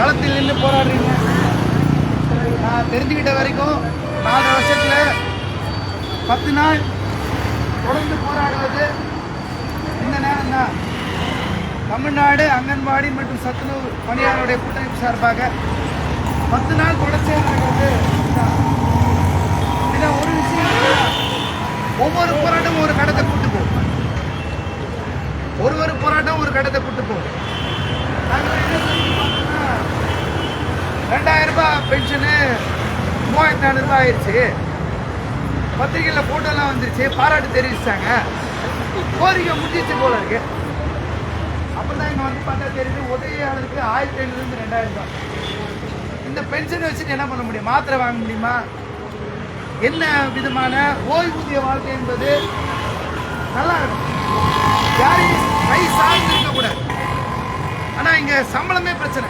களத்தில் நின்று போராடுறீங்க. நான் தெரிஞ்சுக்கிட்ட வரைக்கும் நாலு வருஷத்தில் பத்து நாள் தொடர்ந்து போராடுவது இந்த நேரம் தான் தமிழ்நாடு அங்கன்வாடி மற்றும் சத்துணவு பணியாளருடைய கூட்டமைப்பு சார்பாக பத்து நாள் தொடர்ச்சியாக நடக்கிறது. இதில் ஒரு விஷயம் ஒவ்வொரு போராட்டமும் ஒரு கடத்தை கூட்டு போகும் ஒரு ஒரு போராட்டம் ஒரு கடத்தை கூட்டு போகும் நாங்கள் என்ன செஞ்சுருக்கோம்னா, ரெண்டாயிரம் ரூபாய் பென்ஷனு மூவாயிரத்தி நானூறு ரூபாய் ஆயிடுச்சு பத்திரிகையில் ஃபோட்டோலாம் வந்துருச்சு. பாராட்டு தெரிவிச்சாங்க கோரிக்கை முடிஞ்சிச்சு போல இருக்கு. அப்போதான் இங்கே வந்து பார்த்தா தெரியுது. உதவியாளருக்கு ஆயிரத்தி ஐநூறுலேருந்து ரெண்டாயிரம் ரூபாய். இந்த பென்ஷனை வச்சுட்டு என்ன பண்ண முடியும்? மாத்திரை வாங்க முடியுமா? என்ன விதமான ஓய்வூதிய வாழ்க்கை என்பது நல்லா இருக்கும் யாரையும் கை சார்ந்து இருக்கக்கூடாது. ஆனால் இங்கே சம்பளமே பிரச்சனை.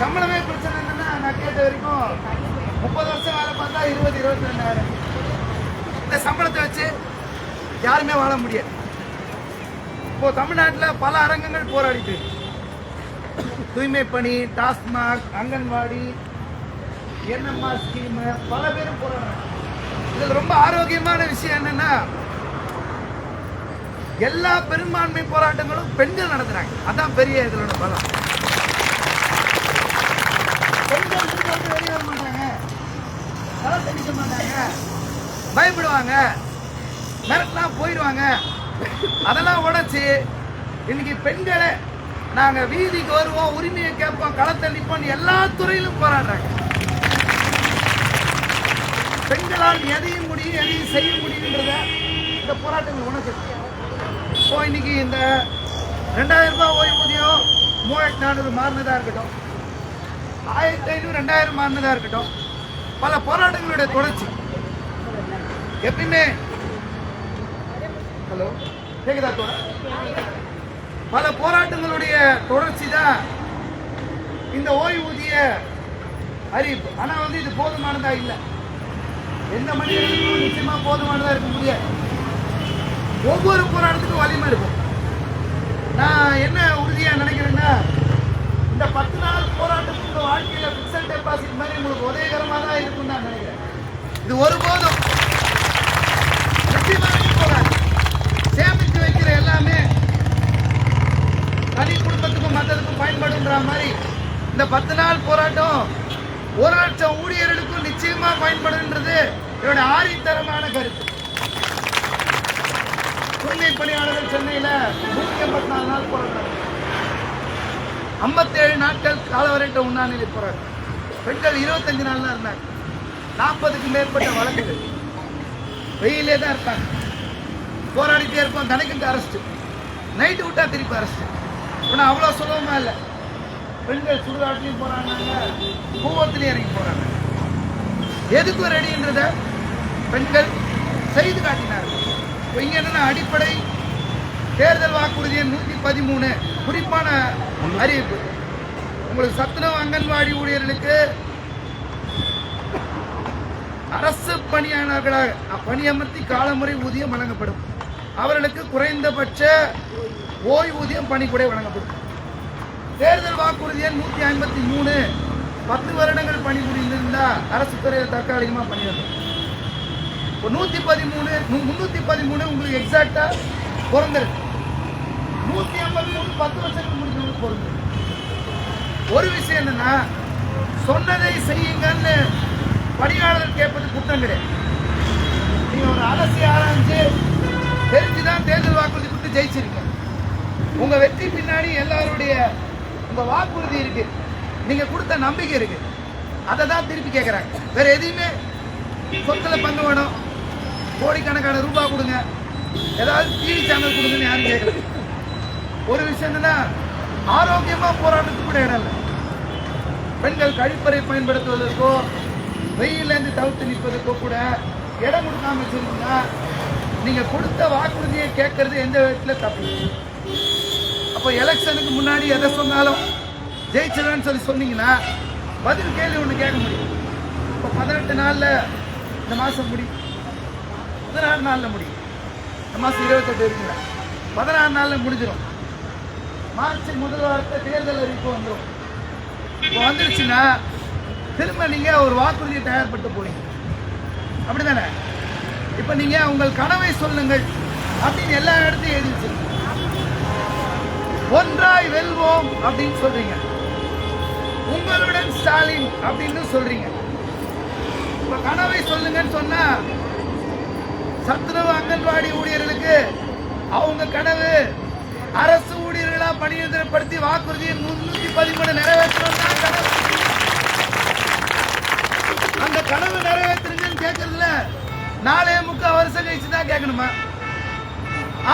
சம்பளமே பிரச்சனை என்னன்னா நான் கேட்ட வரைக்கும் முப்பது வருஷம் வேலை பார்த்தா இருபது இருபத்தி ரெண்டாயிரம் இந்த சம்பளத்தை வச்சு யாருமே வாழ முடியாது. இப்போ தமிழ்நாட்டில் பல அரங்கங்கள் போராடிட்டு தூய்மை பணி டாஸ்மாக் அங்கன்வாடி என்எம்ஆர் ஸ்கீமு பல பேரும் போராடுறாங்க. இதில் ரொம்ப ஆரோக்கியமான விஷயம் என்னன்னா எல்லா பெரும்பான்மை போராட்டங்களும் பெண்கள் நடத்துறாங்க. அதான் பெரிய இதனோட பலம். பயப்படுவாங்க. மிரட்டலாம் போயிடுவாங்க. அதெல்லாம் உடச்சி இன்னைக்கு பெண்களை நாங்க வீதிக்கு வருவோம் உரிமையை கேட்போம் களத்தை நிற்போம் எல்லா துறையிலும் போராடுறாங்க. பெண்களால் எதையும் முடியும் எதையும் செய்ய முடியுன்றத இந்த போராட்டங்கள் உணர்த்து இப்போ இன்னைக்கு இந்த ரெண்டாயிரம் ரூபாய் ஓய்வூதியம் மூவாயிரத்தி நானூறு மாறினதா இருக்கட்டும். ஆயிரத்தி ஐநூறு ரெண்டாயிரம் மாறினதா இருக்கட்டும். பல போராட்டங்களுடைய தொடர்ச்சி. எப்பயுமே. ஹலோ கேக்குதா பல போராட்டங்களுடைய தொடர்ச்சி தான் இந்த ஓய்வூதிய அறிவிப்பு. ஆனா வந்து இது போதுமானதா இல்லை. எந்த மனிதர்களுக்கும் நிச்சயமா போதுமானதா இருக்க முடியாது. ஒவ்வொரு போராட்டத்துக்கும் வலிமை இருக்கும். நான் என்ன உறுதியா நினைக்கிறேன்னா இந்த பத்து நாள் போராட்டத்துக்கு வாழ்க்கையில் வாழ்க்கையில பிக்சல் டெபாசிட் மாதிரி உங்களுக்கு உதவிகரமா தான் இருக்கும்னு நான் நினைக்கிறேன். இது ஒருபோதும் சேமித்து வைக்கிற எல்லாமே தனி குடும்பத்துக்கும் மற்றதுக்கும் பயன்படுன்ற மாதிரி இந்த பத்து நாள் போராட்டம் ஒரு லட்சம் ஊழியர்களுக்கும் நிச்சயமா பயன்படுன்றது என்னோட ஆணித்தரமான கருத்து. தூய்மை பணியாளர்கள் சென்னையில நூற்றி எண்பத்தி நாலு நாள் போராட்டம். ஐம்பத்தேழு நாட்கள் காலவரைட்ட உண்ணாநிலை போராட்டம். பெண்கள் இருபத்தஞ்சு நாள் தான் இருந்தாங்க. நாற்பதுக்கும் மேற்பட்ட வழக்குகள். வெயிலே தான் இருப்பாங்க. போராடிட்டே இருப்போம். தனக்கு அரெஸ்ட் நைட்டு விட்டா திருப்பி அரெஸ்ட் ஆனால் அவ்வளோ சுலபமா இல்லை. பெண்கள் சுடுகாட்டிலையும் போறாங்க. கூவத்திலையும் இறங்கி போறாங்க. எதுக்கும் ரெடின்றத பெண்கள் செய்து காட்டினார்கள். இப்போ இங்க என்னன்னா அடிப்படை தேர்தல் வாக்குறுதி நூற்றி பதிமூணு. குறிப்பான அறிவிப்பு. உங்களுக்கு சத்துணவு அங்கன்வாடி ஊழியர்களுக்கு அரசு பணியாளர்களாக பணியமர்த்தி காலமுறை ஊதியம் வழங்கப்படும். அவர்களுக்கு குறைந்தபட்ச ஓய்வூதியம் பணிக்குடை வழங்கப்படும். தேர்தல் வாக்குறுதி எண் நூற்றி ஐம்பத்தி மூணு. பத்து வருடங்கள் பணிபுரிந்திருந்தா அரசு துறையில் தற்காலிகமாக பணியாற்றும் இப்போ நூற்றி பதிமூணு முந்நூற்றி பதிமூணு உங்களுக்கு எக்ஸாக்டாக பிறந்திருக்கு நூற்றி ஐம்பத்தி மூணு பத்து வருஷத்துக்கு முடிஞ்சவங்களுக்கு பொருந்தும் ஒரு விஷயம் என்னன்னா சொன்னதை செய்யுங்கன்னு பணியாளர்கள் கேட்பது குற்றம் கிடையாது. நீங்க ஒரு அரசு ஆராய்ஞ்சு தெரிஞ்சுதான் தேர்தல் வாக்குறுதி கொடுத்து ஜெயிச்சிருக்கீங்க உங்க வெற்றி பின்னாடி எல்லாருடைய உங்க வாக்குறுதி இருக்கு. நீங்க கொடுத்த நம்பிக்கை இருக்கு. அதை தான் திருப்பி கேட்குறாங்க வேற எதையுமே சொத்துல பங்கு வேணும். கோடிக்கணக்கான ரூபாய் கொடுங்க. ஏதாவது டிவி சேனல் கொடுங்கன்னு யாரும் கேட்கல ஒரு விஷயம் என்னன்னா ஆரோக்கியமா போராட்டத்துக்கு கூட இடம் இல்லை. பெண்கள் கழிப்பறை பயன்படுத்துவதற்கோ வெயிலேருந்து தவிர்த்து நிற்பதுக்கு கூட இடம் கொடுக்காம வச்சிருந்தீங்கன்னா நீங்கள் கொடுத்த வாக்குறுதியை கேட்கறது எந்த விதத்தில் தப்பு? அப்போ எலெக்ஷனுக்கு முன்னாடி எதை சொன்னாலும் ஜெயிச்சிடன்னு சொல்லி சொன்னீங்கன்னா பதில் கேள்வி ஒன்று கேட்க முடியும். இப்போ பதினெட்டு நாளில் இந்த மாதம் முடியும். பதினாறு நாளில் முடியும். இந்த மாதம் இருபத்தெட்டு இருக்குங்க. பதினாறு நாளில் முடிஞ்சிடும் மார்ச் முதல் வாரத்தை தேர்தல் அறிவிப்பு வந்துடும் இப்போ வந்துருச்சுன்னா திரும்ப நீங்கள் ஒரு வாக்குறுதியை தயார்படுத்த போறீங்க. அப்படிதானே? இப்போ நீங்கள் உங்கள் கனவை சொல்லுங்கள். அப்படின்னு எல்லா இடத்தையும் எழுதி வச்சிருக்கீங்க. ஒன்றாய் வெல்வோம் அப்படின்னு சொல்றீங்க. உங்களுடன் ஸ்டாலின் அப்படின்னு சொல்றீங்க. இப்ப கனவை சொல்லுங்கன்னு சொன்னா சத்துணவு அங்கன்வாடி ஊழியர்களுக்கு அவங்க கனவு அரசு ஊழியர்களா பணியிடப்படுத்தி வாக்குறுதியை முன்னூத்தி பதிமூணு நிறைவேற்றணும் தான் கனவு அந்த கனவு நிறைவேற்றுங்கன்னு கேட்கறதுல நாலே முக்கால் வருஷம் கழிச்சு தான் கேட்கணுமா?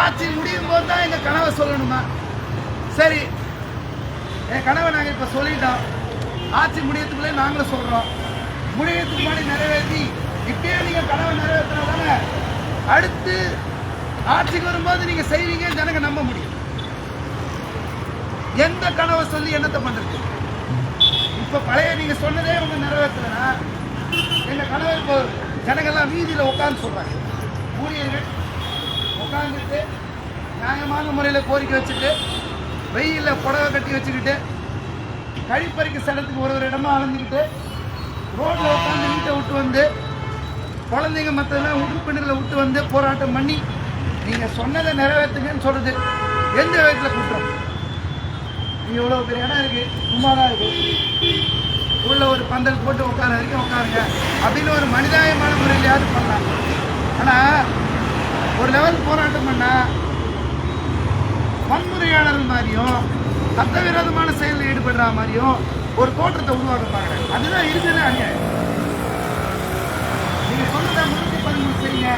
ஆட்சி முடியும் போது தான் எங்கள் கனவை சொல்லணுமா? சரி என் கனவை நாங்கள் இப்போ சொல்லிட்டோம். ஆட்சி முடியறதுக்குள்ளே நாங்களும் சொல்கிறோம் முடியறதுக்கு முன்னாடி நிறைவேற்றி இப்பயே நீங்கள் கனவை நிறைவேற்றினா தானே அடுத்து ஆட்சிக்கு வரும்போது நீங்கள் செய்வீங்கன்னு ஜனங்க நம்ப முடியும். எந்த கனவை சொல்லி என்னத்தை பண்ணுறது இப்போ பழைய நீங்கள் சொன்னதே உங்க நிறைவேற்றலைன்னா ஜனங்கள்லாம் வீதியில் உட்காந்து சொல்கிறாங்க ஊழியர்கள் உட்காந்துட்டு நியாயமான முறையில் கோரிக்கை வச்சுட்டு வெயிலில் புடவை கட்டி வச்சுக்கிட்டு கழிப்பறிக்கு சடத்துக்கு ஒரு ஒரு இடமா அளந்துக்கிட்டு ரோட்டில் உட்காந்து வீட்டை விட்டு வந்து குழந்தைங்க மற்றதெல்லாம் உறுப்பினர்களை விட்டு வந்து போராட்டம் பண்ணி நீங்கள் சொன்னதை நிறைவேற்றுங்கன்னு சொல்கிறது எந்த விதத்தில் கூட்டுறோம் இவ்வளோ பெரிய இடம் இருக்குது சும்மா தான் இருக்குது உள்ள ஒரு பந்தல் போட்டு உட்கார வரைக்கும் உட்காருங்க. அப்படின்னு ஒரு மனிதாயமான முறையிலையாவது பண்ணலாம். ஆனால் ஒரு லெவல் போராட்டம் பண்ணால் வன்முறையாளர்கள் மாதிரியும் சட்டவிரோதமான செயலில் ஈடுபடுற மாதிரியும் ஒரு தோற்றத்தை உருவாக்க பார்க்குறேன் அதுதான் இருக்கிறது அநியாயம். நீங்கள் சொன்னதை முன்னூத்தி பதிமூணு செய்யுங்க.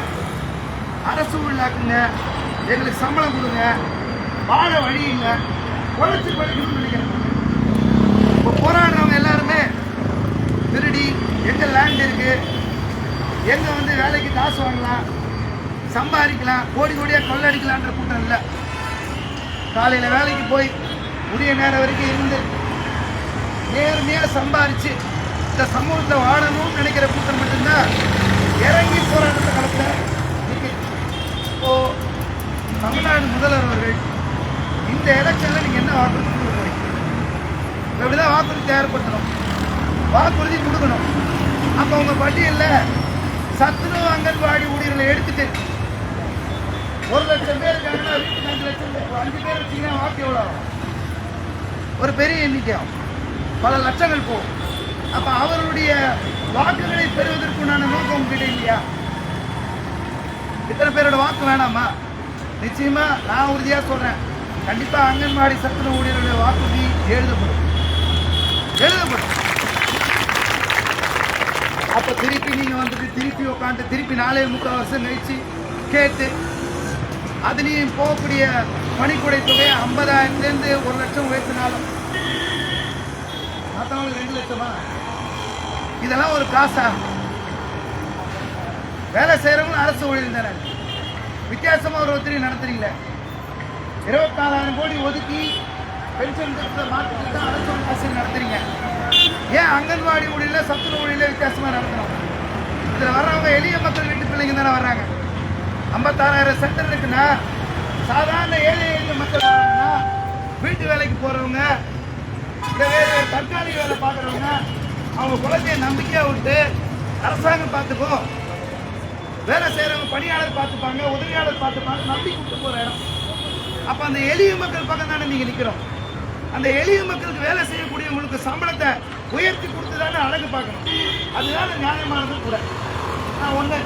அரசு உள்ளாக்குங்க. எங்களுக்கு சம்பளம் கொடுங்க. வாழ வழியுங்க உழைச்சி படிக்கணும்னு நினைக்கிறேன். இப்போ போராடுறவங்க எல்லாம் திருடி எங்கே லேண்ட் இருக்குது எங்கே வந்து வேலைக்கு காசு வாங்கலாம் சம்பாதிக்கலாம் கோடி கோடியாக கொள்ளடிக்கலான்ற கூட்டம் இல்லை. காலையில் வேலைக்கு போய் உரிய நேரம் வரைக்கும் இருந்து நேர்மையாக சம்பாரித்து இந்த சமூகத்தை வாழணும்னு நினைக்கிற கூட்டம் மட்டும்தான் இறங்கி போராட்டத்தை கலத்த இப்போது தமிழ்நாடு முதல்வர் அவர்கள் இந்த எலெக்ஷனில் நீங்கள் என்ன வாக்குறுதி கொடுக்க போறீங்க? இப்படிதான் வாக்குறுதி தயார்படுத்தணும். வாக்குறுதி கொடுக்கணும். அப்ப உங்க பட்டியல்ல சத்துணவு அங்கன்வாடி ஊழியர்களை எடுத்துட்டு ஒரு லட்சம் பேர் இருக்காங்கன்னா வீட்டுக்கு அஞ்சு லட்சம் பேர் ஒரு அஞ்சு பேர் வச்சீங்கன்னா வாக்கு எவ்வளோ ஆகும்? ஒரு பெரிய எண்ணிக்கை ஆகும். பல லட்சங்கள் போகும். அப்ப அவருடைய வாக்குகளை பெறுவதற்குண்டான நோக்கம் உங்ககிட்ட இல்லையா? இத்தனை பேரோட வாக்கு வேணாமா? நிச்சயமா நான் உறுதியா சொல்றேன். கண்டிப்பா அங்கன்வாடி சத்துணவு ஊழியர்களுடைய வாக்குறுதி எழுதப்படும். எழுதப்படும். அப்போ திருப்பி நீங்கள் வந்துட்டு திருப்பி உட்காந்து திருப்பி நாலே முக்கால் வருஷம் கழிச்சு கேட்டு அதுலேயும் போகக்கூடிய பணிக்குடை தொகை ஐம்பதாயிரத்துலேருந்து ஒரு லட்சம் உயர்த்தினாலும் மற்றவங்களுக்கு ரெண்டு லட்சமா? இதெல்லாம் ஒரு காசா? வேலை செய்கிறவங்க அரசு ஊழியர் தானே? வித்தியாசமாக ஒரு ஒத்திரி நடத்துறீங்களே. இருபத்தாறாயிரம் கோடி ஒதுக்கி பென்ஷன் திட்டத்தை மாற்றிட்டு தான் அரசு ஆசிரியர் நடத்துறீங்க. ஏன் அங்கன்வாடி ஊழியில் சத்துணவு ஊழியில் வித்தியாசமாக நடத்தணும் இதில் வர்றவங்க எளிய மக்கள் வீட்டு பிள்ளைங்க தானே வர்றாங்க. ஐம்பத்தாறாயிரம் சென்டர் இருக்குன்னா சாதாரண ஏழை எளிய மக்கள் வர்றாங்கன்னா, வீட்டு வேலைக்கு போகிறவங்க இந்த வேலை தற்காலிக வேலை பார்க்குறவங்க அவங்க குழந்தைய நம்பிக்கையாக விட்டு அரசாங்கம் பார்த்துக்கும். வேலை செய்கிறவங்க பணியாளர் பார்த்துப்பாங்க உதவியாளர் பார்த்துப்பாங்க நம்பி கூப்பிட்டு போகிற இடம். அப்போ அந்த எளிய மக்கள் பக்கம் தானே நீங்கள் நிற்கிறோம் அந்த எளிய மக்களுக்கு வேலை செய்யக்கூடியவங்களுக்கு சம்பளத்தை உயர்த்தி கொடுத்து தானே அழகு பார்க்கணும். அதுதான் நியாயமானது கூட. நான் ஒன்று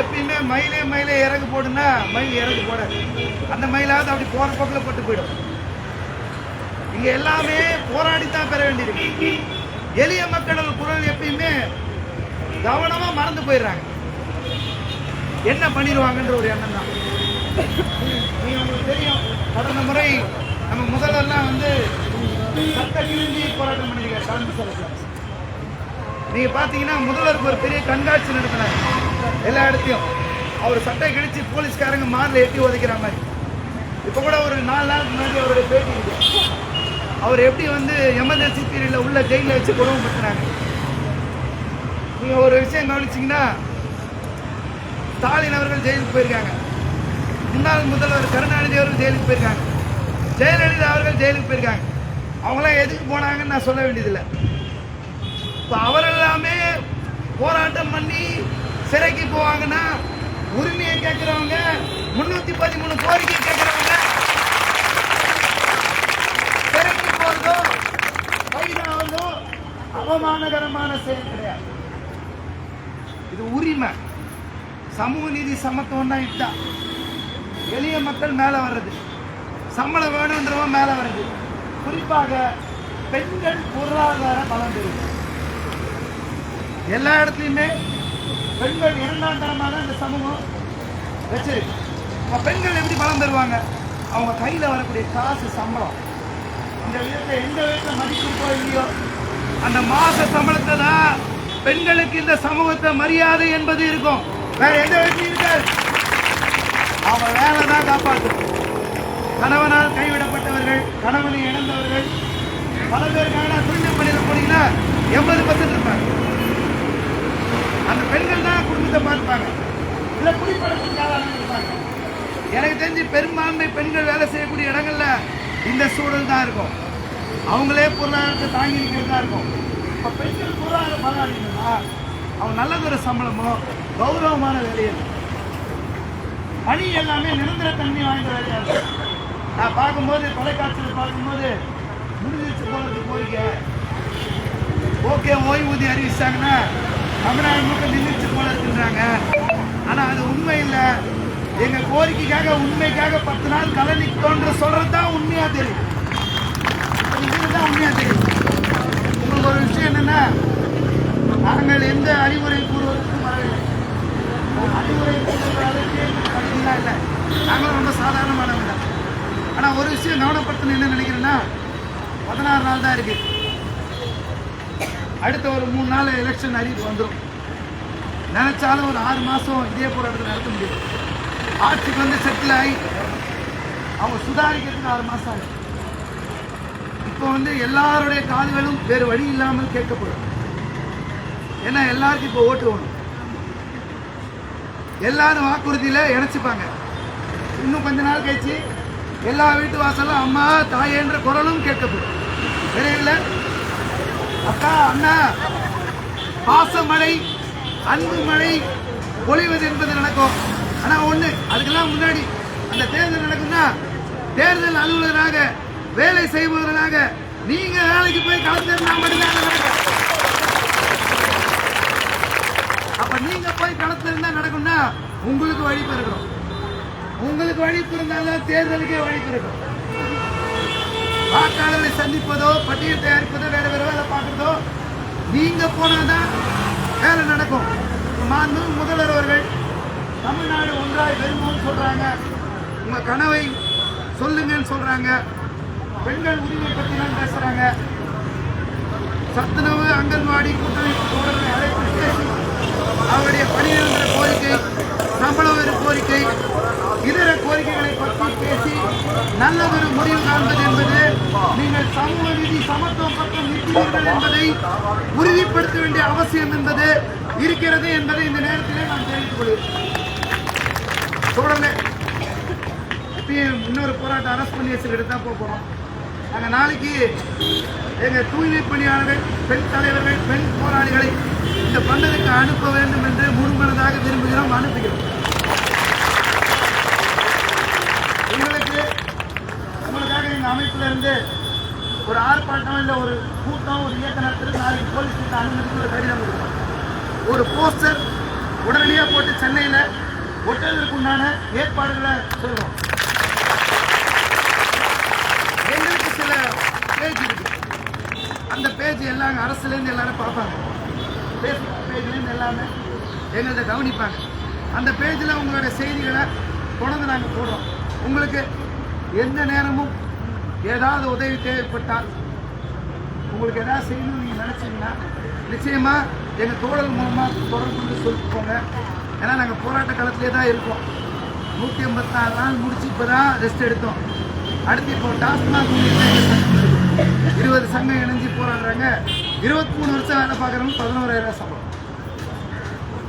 எப்பயுமே மயிலே மயிலே இறகு போடுன்னா மயில் இறகு போடாது. அந்த மயிலாவது அப்படி போகிற பக்கத்தில் போட்டு போயிடும். இங்கே எல்லாமே போராடித்தான் பெற வேண்டியிருக்கு. எளிய மக்களோட குரல் எப்பயுமே கவனமா மறந்து போயிடுறாங்க. என்ன பண்ணிடுவாங்கன்ற ஒரு எண்ணம் தான். நீங்கள் உங்களுக்கு தெரியும் கடந்த முறை நம்ம முதல்வர்லாம் வந்து சட்ட கிழிஞ்சி போராட்டம் பண்ணியிருக்காங்க. நீங்கள் செலவுல நீங்க பாத்தீங்கன்னா முதல்வருக்கு ஒரு பெரிய கண்காட்சி நடத்தினார். எல்லா இடத்தையும். அவர் சட்டை கிழிச்சு போலீஸ்காரங்க மாரில் எட்டி உதைக்கிற மாதிரி. இப்போ கூட ஒரு நாலு நாளுக்கு முன்னாடி அவருடைய பேட்டி இருக்கு அவர் எப்படி வந்து எமர்ஜென்சி பீரியடில் உள்ள ஜெயிலில் வச்சு கொடுமைப்படுத்துறாங்க நீங்கள் ஒரு விஷயம் கவனிச்சிங்கன்னா ஸ்டாலின் அவர்கள் ஜெயிலுக்கு போயிருக்காங்க. முன்னாள் முதல்வர் கருணாநிதி அவர்கள் ஜெயிலுக்கு போயிருக்காங்க. ஜெயலலிதா அவர்கள் ஜெயிலுக்கு போயிருக்காங்க. அவங்களாம் எதுக்கு போனாங்கன்னு நான் சொல்ல வேண்டியதில்லை. இப்போ அவரெல்லாமே போராட்டம் பண்ணி சிறைக்கு போவாங்கன்னா உரிமையை கேட்குறவங்க முன்னூற்றி பதிமூணு கோரிக்கை கேட்குறவங்க சிறைக்கு போகிறதோ கைதாவதோ அவமானகரமான செயல் கிடையாது. இது உரிமை. சமூக நீதி சமத்துவம் தான் இதுதான் எளிய மக்கள் மேலே வர்றது. சம்பளம் வேணுன்றவன் மேலே வர்றது. குறிப்பாக பெண்கள் பொருளாதார பலம் எல்லா இடத்துலையுமே பெண்கள் இரண்டாம் தரமாக தான் இந்த சமூகம் வச்சிருக்கு. பெண்கள் எப்படி பலம் பெறுவாங்க அவங்க கையில் வரக்கூடிய காசு சம்பளம். இந்த விதத்தில் எந்த விதத்தில் மதிப்பு இல்லையோ அந்த மாத சம்பளத்தை தான் பெண்களுக்கு இந்த சமூகத்தை மரியாதை என்பது இருக்கும். வேற எந்த வீட்லையும் இருக்காது. அவங்க வேலை தான் காப்பாற்றும் கணவனால் கைவிடப்பட்டவர்கள் கணவனை இழந்தவர்கள் பல பேருக்கான தூய்மை பணியில் போனீங்கன்னா எண்பது பர்சன்ட் இருப்பாங்க. அந்த பெண்கள் தான் குடும்பத்தை பார்ப்பாங்க. இல்லை குடிப்படத்துக்காக இருப்பாங்க. எனக்கு தெரிஞ்சு பெரும்பான்மை பெண்கள் வேலை செய்யக்கூடிய இடங்கள்ல இந்த சூழல் தான் இருக்கும். அவங்களே பொருளாதாரத்தை தாங்கி நிற்கிறதா இருக்கும். இப்போ பெண்கள் பொருளாதார பலனாளிங்கன்னா அவங்க நல்லதொரு சம்பளமோ கௌரவமான வேலையில் பணி எல்லாமே நிரந்தர தன்மை வாய்ந்த வேலையாக இருக்கும். நான் பார்க்கும்போது தொலைக்காட்சியில் பார்க்கும்போது முடிஞ்சிச்சு போனது கோரிக்கை ஓகே ஓய்வூதியம் அறிவிச்சாங்கன்னா தமிழ்நாடு முழுக்க நின்றுச்சு போல இருக்குன்றாங்க ஆனால் அது உண்மை இல்லை. எங்கள் கோரிக்கைக்காக உண்மைக்காக பத்து நாள் கலை நிற்கோன்ற சொல்கிறது தான் உண்மையாக தெரியும். இதுதான் உண்மையாக தெரியும். உங்களுக்கு ஒரு விஷயம் என்னென்னா நாங்கள் எந்த அறிவுரை கூறுவதற்கும் வரவில்லை. அறிவுரை கூறுவதற்கு அளவுக்கு எங்களுக்கு இல்லை. நாங்களும் ரொம்ப சாதாரணமானவங்க தான். ஆனால் ஒரு விஷயம் கவனப்படுத்தணும். என்ன நினைக்கிறேன்னா பதினாறு நாள் தான் இருக்கு. அடுத்த ஒரு மூணு நாள் எலெக்ஷன் அறிவிப்பு வந்துடும் நினைச்சாலும் ஒரு ஆறு மாதம் இதே போராட்டத்தை நடத்த முடியும் ஆட்சிக்கு வந்து செட்டில் ஆகி அவங்க சுதாரிக்கிறதுக்கு ஆறு மாதம் ஆகும் இப்போ வந்து எல்லாருடைய காதுகளும் வேறு வழி இல்லாமல் கேட்கப்படும். ஏன்னா எல்லாருக்கும் இப்போ ஓட்டு வேணும். எல்லாரும் வாக்குறுதியில் இணைச்சிப்பாங்க. இன்னும் கொஞ்ச நாள் கழிச்சு எல்லா வீட்டு வாசலும் அம்மா தாயேன்ற குரலும் கேட்கப்படும். விரைவில் அக்கா அண்ணா பாசமழை அன்பு மழை பொழிவது என்பது நடக்கும். ஆனால் ஒன்று அதுக்கெல்லாம் முன்னாடி அந்த தேர்தல் நடக்கும்னா தேர்தல் அலுவலராக வேலை செய்பவர்களாக நீங்க வேலைக்கு போய் கலந்துருந்தா மட்டும்தான் நடக்கும். அப்ப நீங்க போய் கலந்துருந்தா நடக்கும்னா உங்களுக்கு வழி பெறுகிறோம் உங்களுக்கு வழி பிறந்தாலும் தேர்தலுக்கே வழி பிறக்கும். வாக்காளரை சந்திப்பதோ பட்டியல் தயாரிப்பதோ வேற வேற வேலை பார்க்கறதோ நீங்க போனாதான் வேலை நடக்கும். மாண்பு முதல்வர் அவர்கள் தமிழ்நாடு ஒன்றாய் வருமோன்னு சொல்றாங்க. உங்க கனவை சொல்லுங்கன்னு சொல்றாங்க. பெண்கள் உரிமை பற்றிலாம் பேசுறாங்க. சத்துணவு அங்கன்வாடி கூட்டமைப்பு தொடர்பு அழைப்பு அவருடைய பணியிருந்த கோரிக்கை சம்பள உயர்வு கோரிக்கை இதர கோரிக்கைகளை பற்றி பேசி நல்ல ஒரு முடிவு காண்பது என்பது நீங்கள் சமூக நீதி சமத்துவம் பக்கம் நிற்கிறீர்கள் என்பதை உறுதிப்படுத்த வேண்டிய அவசியம் என்பது இருக்கிறது என்பதை இந்த நேரத்திலே நான் தெரிவித்துக் கொள்கிறேன். தொடர்ந்து இன்னொரு போராட்டம் அரசு பண்ணி வச்சுக்கிட்டு தான் போகிறோம் நாங்கள் நாளைக்கு எங்கள் தூய்மை பணியாளர்கள் பெண் தலைவர்கள் பெண் போராளிகளை இந்த பண்டலுக்கு அனுப்ப வேண்டும் என்று முழுமனதாக விரும்புகிறோம். அனுப்புகிறோம். உங்களுக்கு உங்களுக்காக எங்கள் அமைப்புல இருந்து ஒரு ஆர்ப்பாட்டம் இல்லை ஒரு கூட்டம் ஒரு இயக்க நடத்துறது நாளைக்கு போலீஸ் கிட்ட அனுமதிக்கு ஒரு கடிதம் கொடுப்போம் ஒரு போஸ்டர் உடனடியாக போட்டு சென்னையில் ஒட்டுவதற்கு உண்டான ஏற்பாடுகளை சொல்லுவோம் எங்களுக்கு சில பேஜ் இருக்கு. அந்த பேஜ் எல்லாம் அரசுலேருந்து எல்லாரும் பார்ப்பாங்க. ஃபேஸ்புக் பேஜ்லேருந்து எல்லாமே எங்கள்கிட்ட கவனிப்பாங்க. அந்த பேஜில் உங்களோட செய்திகளை தொடர்ந்து நாங்கள் போடுறோம். உங்களுக்கு எந்த நேரமும் ஏதாவது உதவி தேவைப்பட்டால் உங்களுக்கு ஏதாவது செய்யணும்னு நீங்கள் நினச்சிங்கன்னா நிச்சயமாக எங்கள் தோழல் மூலமாக தொடர்பு கொண்டு ஏன்னா நாங்கள் போராட்ட காலத்திலே தான் இருக்கோம். நூற்றி ஐம்பத்தாறு நாள் முடிச்சு இப்போ தான் ரெஸ்ட் எடுத்தோம். அடுத்து இப்போ டாஸ்மாக் இருபது சங்கம் இணைஞ்சு போராடுறாங்க. இருபத்தி மூணு வருஷம் வேலை பார்க்குறவங்க பதினோராயிரம் சம்பளம்.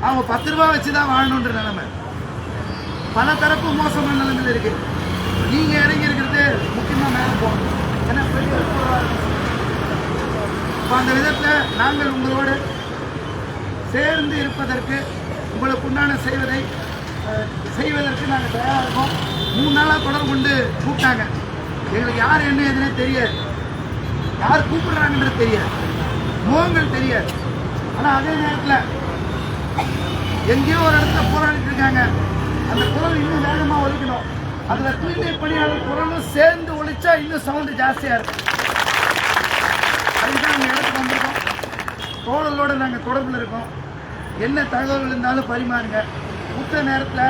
அவங்க பத்து ரூபா வச்சு தான் வாழணுன்ற நிலைமை. பல தரப்பு மோசமான நிலைமையில் இருக்கு. நீங்கள் இறங்கி இருக்கிறது முக்கியமாக மேலே போகணும். ஏன்னா பெரிய இப்போ அந்த விதத்தில் நாங்கள் உங்களோடு சேர்ந்து இருப்பதற்கு உங்களுக்கு உண்டான செய்வதை செய்வதற்கு நாங்கள் தயாராக இருக்கோம். மூணு நாளாக தொடர்பு கொண்டு கூப்பிட்டாங்க. எங்களுக்கு யார் என்ன எதுனே தெரியாது. யார் கூப்பிடுறாங்கன்றது தெரியாது. முகங்கள் தெரியாது. ஆனால் அதே நேரத்தில் எங்கேயோ ஒரு இடத்துல போராடிட்டு இருக்காங்க. அந்த குரல் இன்னும் வேகமாக ஒழிக்கணும் அதில் தூய்மை பணியாளர் குரலும் சேர்ந்து ஒழிச்சா இன்னும் சவுண்டு ஜாஸ்தியாக இருக்கும் அதுதான் அந்த இடத்துக்கு வந்திருக்கோம். தோழலோடு நாங்கள் தொடர்பில் இருக்கோம். என்ன தகவல் இருந்தாலும் பரிமாறுங்க. உத்த நேரத்தில்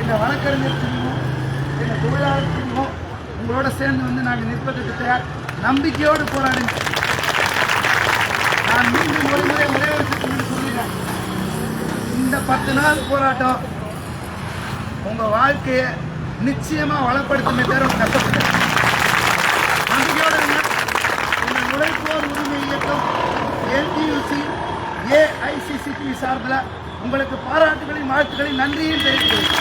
எங்கள் வழக்கறிஞர் பிரிவும் எங்கள் தொழிலாளர் பிரிவும் உங்களோட சேர்ந்து வந்து நாங்கள் நிற்பதற்கு தயார். நம்பிக்கையோடு போராடுங்க. நான் மீண்டும் ஒரு முறை ஒரே இந்த பத்து நாள் போராட்டம் உங்கள் வாழ்க்கையை நிச்சயமாக வளப்படுத்துமே தவிர கஷ்டப்பட்டு நம்பிக்கையோடு உங்கள் உழைப்போர் உரிமை இயக்கம் என்டியூசி ஏஐசிசிடி சார்பில் உங்களுக்கு பாராட்டுகளையும் வாழ்த்துக்களையும் நன்றியும் தெரிவிக்கிறேன்.